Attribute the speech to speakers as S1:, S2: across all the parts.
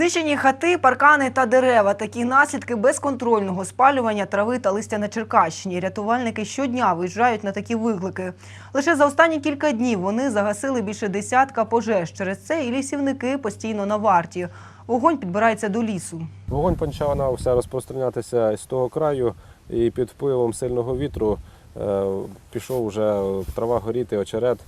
S1: Знищені хати, паркани та дерева. Такі наслідки безконтрольного спалювання трави та листя на Черкащині. Рятувальники щодня виїжджають на такі виклики. Лише за останні кілька днів вони загасили більше десятка пожеж. Через це і лісівники постійно на варті. Вогонь підбирається до лісу.
S2: Вогонь почався розпространятися з того краю, і під впливом сильного вітру е, пішов вже трава горіти, очерет.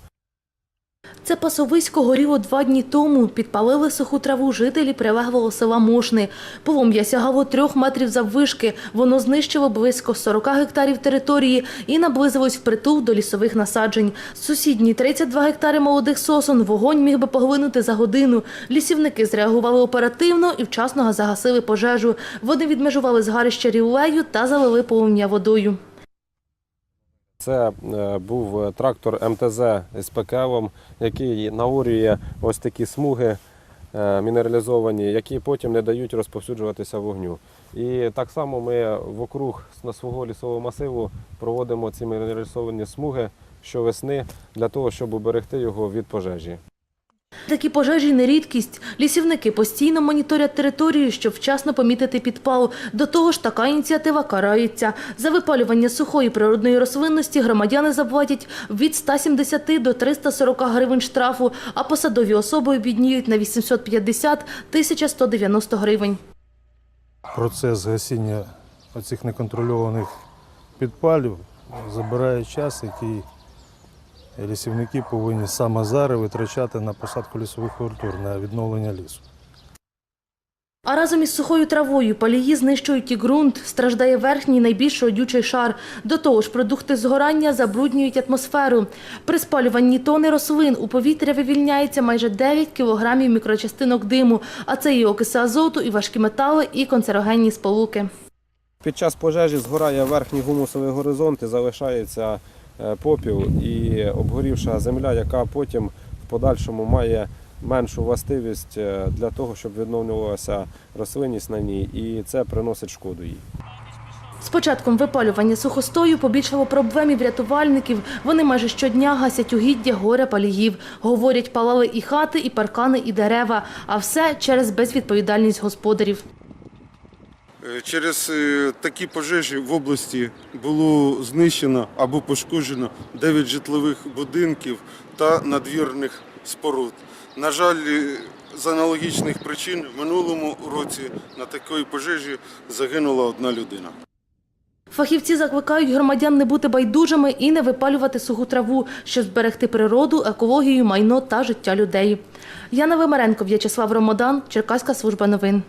S3: Це пасовисько горіло два дні тому. Підпалили суху траву жителі прилеглого села Мошни. Полум'я сягало трьох метрів заввишки. Воно знищило близько 40 гектарів території і наблизилось впритул до лісових насаджень. Сусідні 32 гектари молодих сосон вогонь міг би поглинути за годину. Лісівники зреагували оперативно і вчасно загасили пожежу. Вони відмежували згарище рілею та залили полум'я водою.
S2: Це е, був трактор МТЗ з ПКЛом, який наурює ось такі смуги е, мінералізовані, які потім не дають розповсюджуватися вогню. І так само ми вокруг свого лісового масиву проводимо ці мінералізовані смуги щовесни для того, щоб уберегти його від пожежі.
S3: Такі пожежі не рідкість. Лісівники постійно моніторять територію, щоб вчасно помітити підпал. До того ж, така ініціатива карається. За випалювання сухої природної рослинності громадяни заплатять від 170 до 340 гривень штрафу, а посадові особи обідніють на 850 – 1190 гривень.
S4: процес гасіння оцих неконтрольованих підпалів забирає час, який лісівники повинні саме зараз витрачати на посадку лісових культур, на відновлення лісу.
S3: А разом із сухою травою палії знищують і ґрунт, страждає верхній найбільш родючий шар. До того ж, продукти згорання забруднюють атмосферу. При спалюванні тони рослин у повітря вивільняється майже 9 кілограмів мікрочастинок диму, а це і окиси азоту, і важкі метали, і канцерогенні сполуки.
S2: Під час пожежі згорає верхній гумусовий горизонт і залишається попіл і обгорівша земля, яка потім в подальшому має меншу властивість е, для того, щоб відновлювалася рослинність на ній, і це приносить шкоду їй.
S3: З початком випалювання сухостою побільшало проблемів рятувальників. Вони майже щодня гасять угіддя горя паліїв. Говорять, палали і хати, і паркани, і дерева. А все через безвідповідальність господарів.
S5: Е, Через е, такі пожежі в області було знищено або пошкоджено 9 житлових будинків та надвірних споруд. На жаль, е, з аналогічних причин в минулому році на такій пожежі загинула одна людина.
S3: Фахівці закликають громадян не бути байдужими і не випалювати суху траву, щоб зберегти природу, екологію, майно та життя людей. Яна Вимаренко, В'ячеслав Ромодан, Черкаська служба новин.